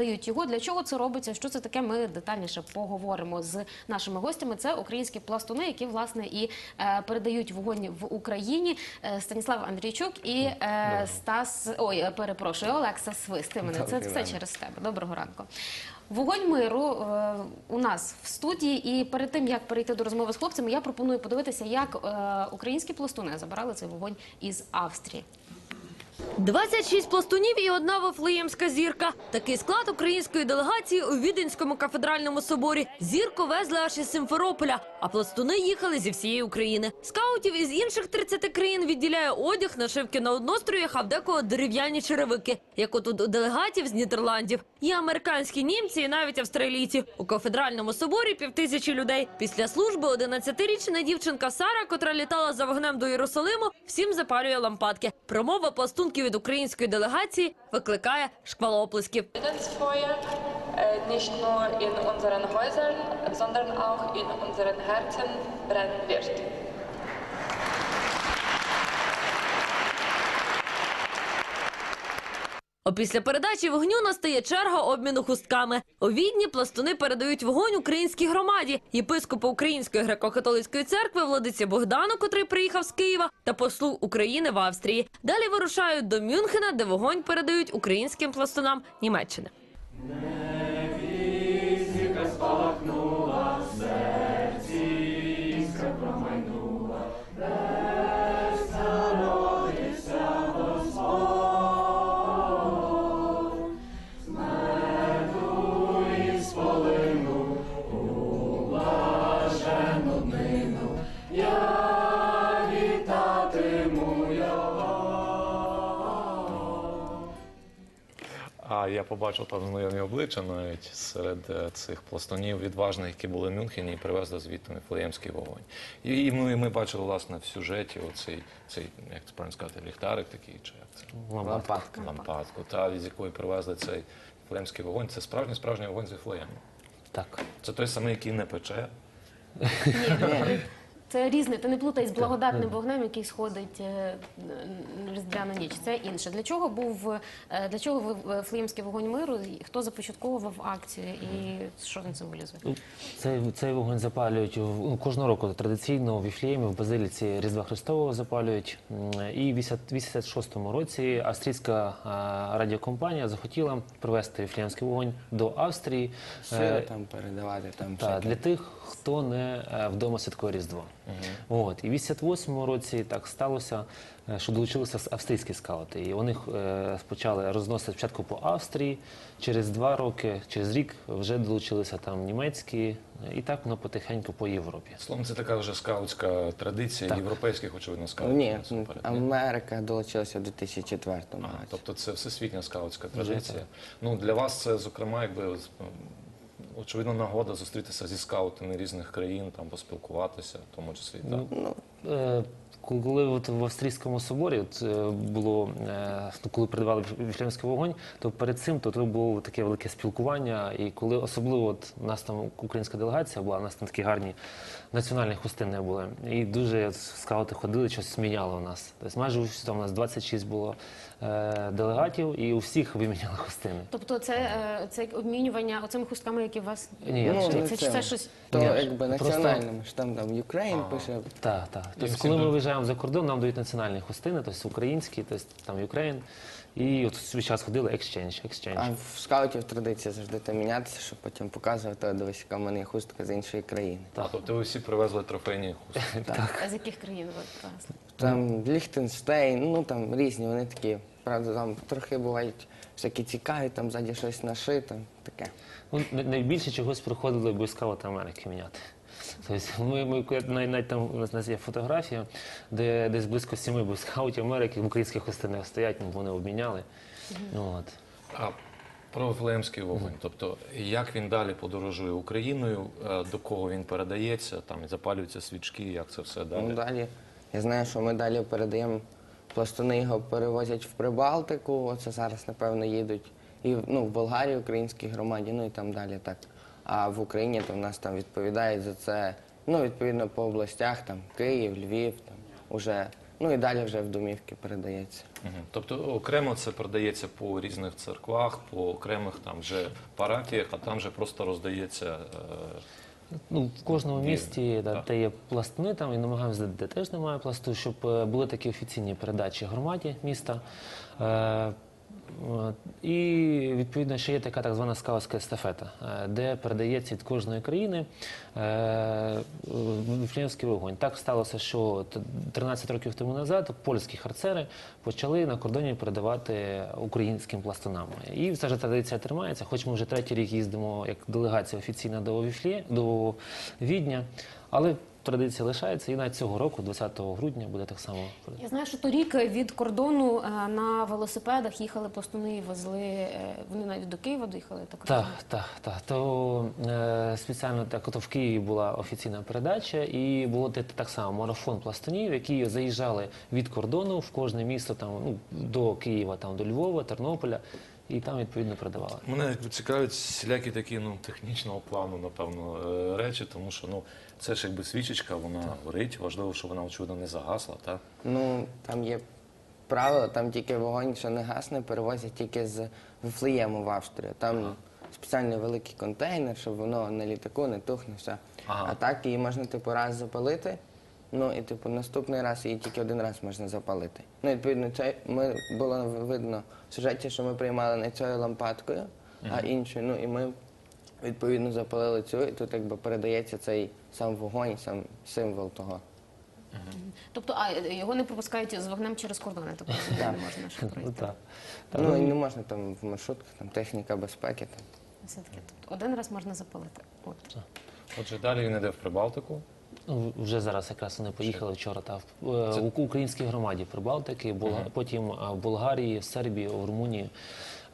передають його. Для чого це робиться? Що це таке? Ми детальніше поговоримо з нашими гостями. Це українські пластуни, які власне і е, передають вогонь в Україні. Е, Станіслав Андрійчук і е, Стас. Ой, перепрошую, Олекса Свист. Ти мене це все через тебе. Доброго ранку. Вогонь миру у нас в студії, і перед тим як перейти до розмови з хлопцями, я пропоную подивитися, як українські пластуни забирали цей вогонь із Австрії. 26 пластунів і одна вифлеємська зірка. Такий склад української делегації у Віденському кафедральному соборі. Зірку везли аж із Симферополя, а пластуни їхали зі всієї України. Скаутів із інших 30 країн відділяє одяг, нашивки на одностроях, а в декого дерев'яні черевики, як от у делегатів з Нідерландів. Є американські німці і навіть австралійці. У кафедральному соборі півтисячі людей. Після служби 11-річна дівчинка Сара, котра літала за вогнем до Єрусалиму, всім запалює лампадки. Промова пластунків від української делегації викликає шквал оплесків. Äh, in unseren Häusern, sondern auch in unseren Herzen brennen. Після передачі вогню настає черга обміну хустками. У Відні пластуни передають вогонь українській громаді, єпископу Української греко-католицької церкви владиці Богдану, котрий приїхав з Києва, та послу України в Австрії. Далі вирушають до Мюнхена, де вогонь передають українським пластунам Німеччини. А я побачив там знайомі обличчя навіть серед е, цих пластунів відважних, які були в Мюнхені і привезли звідти Вифлеємський вогонь. І, і ми, ми бачили власне в сюжеті оцей, цей, як це правильно сказати, ліхтарик такий, чи як це? Лампадка. Лампадку, та з якої привезли цей Вифлеємський вогонь. Це справжній справжній вогонь з Вифлеєму. Так. Це той самий, який не пече. Ні, це різне. Ти не плутай з благодатним вогнем, який сходить е, різдвяну ніч. Це інше. Для чого був е, для чого ви- Флеємський вогонь миру? І Хто започатковував акцію і що він символізує? Цей, цей вогонь запалюють в- ну, кожного року традиційно у Віфліємі, в Базиліці Різдва Христового запалюють. М, І в 86-му році австрійська а, радіокомпанія захотіла привезти Віфліємський вогонь до Австрії. Сили Е, там передавати, там Та, всяке. для тих, хто не е, вдома святкує Різдво. От. І в 88-му році так сталося, е, що долучилися австрійські скаути. І вони е, почали розносити спочатку по Австрії, через два роки, через рік вже долучилися там німецькі, е, і так воно потихеньку по Європі. Словом, це така вже скаутська традиція європейських, очевидно, скаутів. Ні. Америка долучилася в 2004 А, році. тобто це всесвітня скаутська традиція. Ну для вас це, зокрема, якби очевидно нагода зустрітися зі скаутами різних країн, там поспілкуватися, в тому числі. Так. Ну, Е, Коли от в австрійському соборі от, е, було, е, ну, коли передавали віфлеємський вогонь, то перед цим то, то було таке велике спілкування. І коли особливо от, у нас там українська делегація була, у нас там такі гарні національні хустини були. І дуже скаути ходили, щось сміяло у нас. Тобто майже у там у нас 26 було е, делегатів, і у всіх виміняли хустини. Тобто, це, е, це обмінювання оцими хустками, які у вас Ні, Ну, не це, це. це щось. то Ні, якби просто- національним, що там там Ukraine пише. Так, так. Тобто, коли ми дають. Виїжджаємо за кордон, нам дають національні хустини, тобто українські, тобто там Ukraine. І от свій час ходили exchange, exchange. А в скаутів традиція завжди там мінятися, щоб потім показувати, дивись, яка в мене є хустка з іншої країни. А, тобто ви всі привезли трофейні хустки. А з яких країн ви привезли? Там Ліхтенштейн, ну там різні, вони такі, правда, там трохи бувають всякі цікаві, там ззаді щось нашито, таке. Ну, найбільше чогось приходили бойскаути Америки міняти. Тобто ми, ми навіть, навіть там у нас- у нас є фотографія, де десь близько сіми бойскаутів Америки в українських хустинах стоять, ну, вони обміняли. Ну, От. А про Вифлеємський вогонь, тобто як він далі подорожує Україною, е, до кого він передається, там запалюються свічки, як це все Ну, далі. далі. Я знаю, що ми далі передаємо пластуни його перевозять в Прибалтику. Оце зараз, напевно, їдуть. І ну, в Болгарії, українській громаді, ну і там далі так. А в Україні то в нас там відповідають за це, ну, відповідно, по областях, там Київ, Львів, там уже Ну і далі вже в домівки передається. Мгм. Тобто окремо це продається по різних церквах, по окремих там вже парафіях, а там вже просто роздається. е, Ну, в кожному місті, да, так. де є пластуни, там і намагаємося, де теж немає пласту, щоб е, були такі офіційні передачі громаді міста. Е, І відповідно ще є така так звана скаутська естафета, е, де передається від кожної країни е, вогонь. Так сталося, що 13 років тому назад польські харцери почали на кордоні передавати українським пластунам. І ця ж традиція тримається, хоч ми вже третій рік їздимо як делегація офіційна до Віфлі, до Відня, але традиція лишається і навіть цього року, 20 грудня, буде так само. Я знаю, що торік від кордону е, на велосипедах їхали пластуни і везли. е, Вони навіть до Києва доїхали. Так Так, так, так. То е, спеціально так, от в Києві була офіційна передача, і було так само марафон пластунів, які заїжджали від кордону в кожне місто там ну до Києва, там до Львова, Тернополя, і там відповідно передавали. Мене якби цікавлять всілякі такі ну, технічного плану, напевно, е, речі, тому що ну, це ж якби свічечка, вона горить. Важливо, щоб вона очевидно не загасла. Так? Ну, там є правило, там тільки вогонь, що не гасне, перевозять тільки з Вифлеєму в Австрію. Там спеціальний великий контейнер, щоб воно на літаку не тухне, все. Ага. А так її можна типу раз запалити. Ну і типу наступний раз її тільки один раз можна запалити. Ну, відповідно, це ми було видно в сюжеті, що ми приймали не цією лампадкою, а іншою. Ну і ми відповідно запалили цю, і тут якби передається цей сам вогонь, сам символ того. Тобто, а е, його не пропускають з вогнем через кордони, тобто не можна ще Ну, пройти. так. Ну і не можна там в маршрутках, там техніка безпеки. Там. Все-таки тобто, один раз можна запалити. От. Отже, далі він йде в Прибалтику. Ну, Вже зараз якраз вони поїхали вчора та в е, у українській громаді Прибалтики, Булга- потім е, в Болгарії, в Сербії, в Румунії,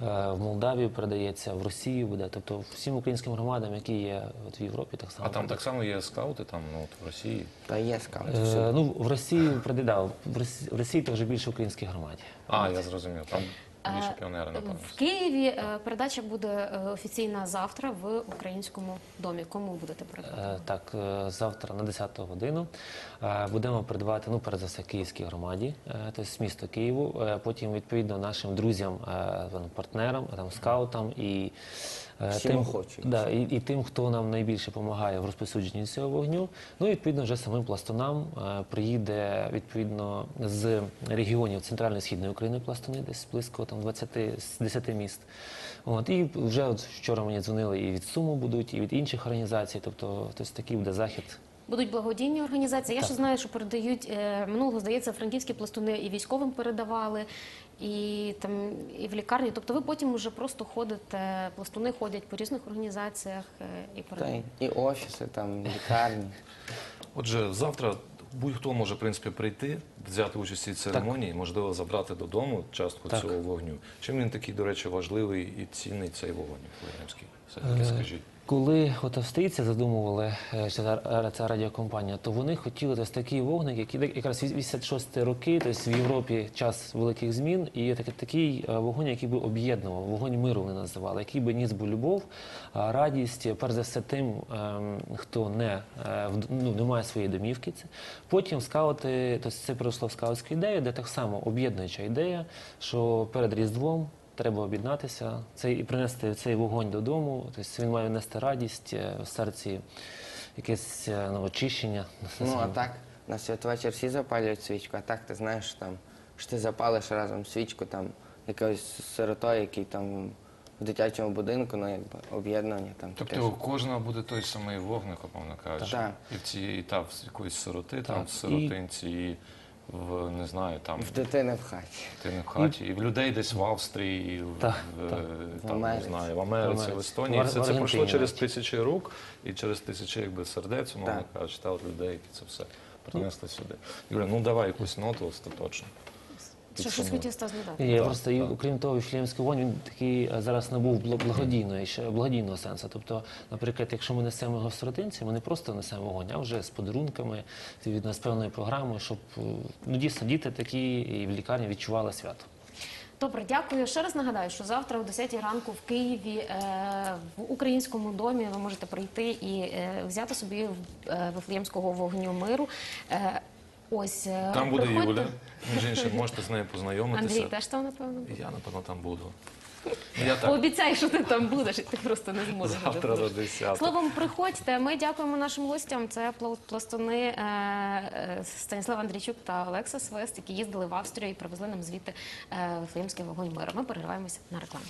е, в Молдавії передається, в Росії буде. Тобто всім українським громадам, які є от в Європі, так само. А там так само є скаути, там ну, от в Росії. Та є скаути. Е, ну, в Росії передав. В Росії, в Росії то вже більше українській громаді. А, я зрозумів. Там більше Піонера, піонери, напевно. В Києві е, передача буде е, офіційна завтра в українському домі. Кому будете передавати? Е, Так, е, завтра на 10 годину е, будемо передавати, ну, перш за все, київській громаді, е, тобто місто Києву, е, потім, відповідно, нашим друзям, е, партнерам, там, скаутам і е, Всім тим, охочим. да, і, і тим, хто нам найбільше допомагає в розповсюдженні цього вогню. Ну, і, відповідно, вже самим пластунам е, приїде, відповідно, з регіонів Центральної Східної України пластуни, десь близько там, 20 з 10 міст. От, і вже от вчора мені дзвонили і від Суму будуть, і від інших організацій. Тобто, тобто такий буде захід. Будуть благодійні організації. Я ще знаю, що передають е, минулого, здається, франківські пластуни і військовим передавали, і там і в лікарні. Тобто, ви потім вже просто ходите, пластуни ходять по різних організаціях е, і Та передають. і офіси, там, лікарні. Отже, завтра будь-хто може в принципі прийти, взяти участь у цій церемонії, можливо, забрати додому частку Так. цього вогню. Чим він такий, до речі, важливий і цінний цей вогонь? Все-таки скажіть. Коли от австрійці задумували е, ця, ця радіокомпанія, то вони хотіли ось такий вогник, який якраз 86 роки, тобто в Європі час великих змін, і такий, такий е, вогонь, який би об'єднував, вогонь миру вони називали, який би ніс би любов, радість, перш за все тим, ем, хто не, е, ну, не має своєї домівки. Потім скаути, тобто це перейшло в скаутську ідею, де так само об'єднуюча ідея, що перед Різдвом треба об'єднатися цей, і принести цей вогонь додому. Тобто він має нести радість е, в серці, якесь е, ну, очищення. Ну а так, на святвечір всі запалюють свічку, а так ти знаєш, там, що ти запалиш разом свічку там якогось сиротою, який там в дитячому будинку, ну якби об'єднання там. Тобто у кожного буде той самий вогник, умовно кажучи. Так. І в цієї та в якоїсь сироти, там в сиротинці, і в не знаю, там в дитини в хаті. ти не в хаті, і в людей десь в Австрії, і в, Так, в, так. там, не Америці. знаю, в Америці, В Америці. Естонії. В Ар- Все в це пройшло Аргентині через навіть. тисячі рук і через тисячі якби сердець, умовно Так. кажучи, та от людей, які це все принесли сюди. Юля, ну давай якусь ноту остаточно. Що щось хотів Стас додати? Я Так, просто і, так. окрім того, Віфлеємський вогонь він такий е, зараз набув бл- благодійної благодійного сенсу. Тобто, наприклад, якщо ми несемо його в сиротинці, ми не просто несемо вогонь, а вже з подарунками, відповідно з певною програмою, щоб е, ну дійсно діти такі і в лікарні відчували свято. Добре, дякую. Ще раз нагадаю, що завтра о 10 ранку в Києві е, в українському домі ви можете прийти і е, взяти собі е, вифлеємського вогню миру. Е, Ось е, Там буде приходьте. Юля. Між іншим, можете з нею познайомитися. Андрій теж там, напевно. Я, напевно, там буду. Я так. Обіцяй, що ти там будеш, і ти просто не зможеш. Завтра до 10. Словом, приходьте. Ми дякуємо нашим гостям. Це пла- пластуни е, е, Станіслав Андрійчук та Олекса Свист, які їздили в Австрію і привезли нам звідти е, Вифлеємський вогонь миру. Ми перериваємося на рекламу.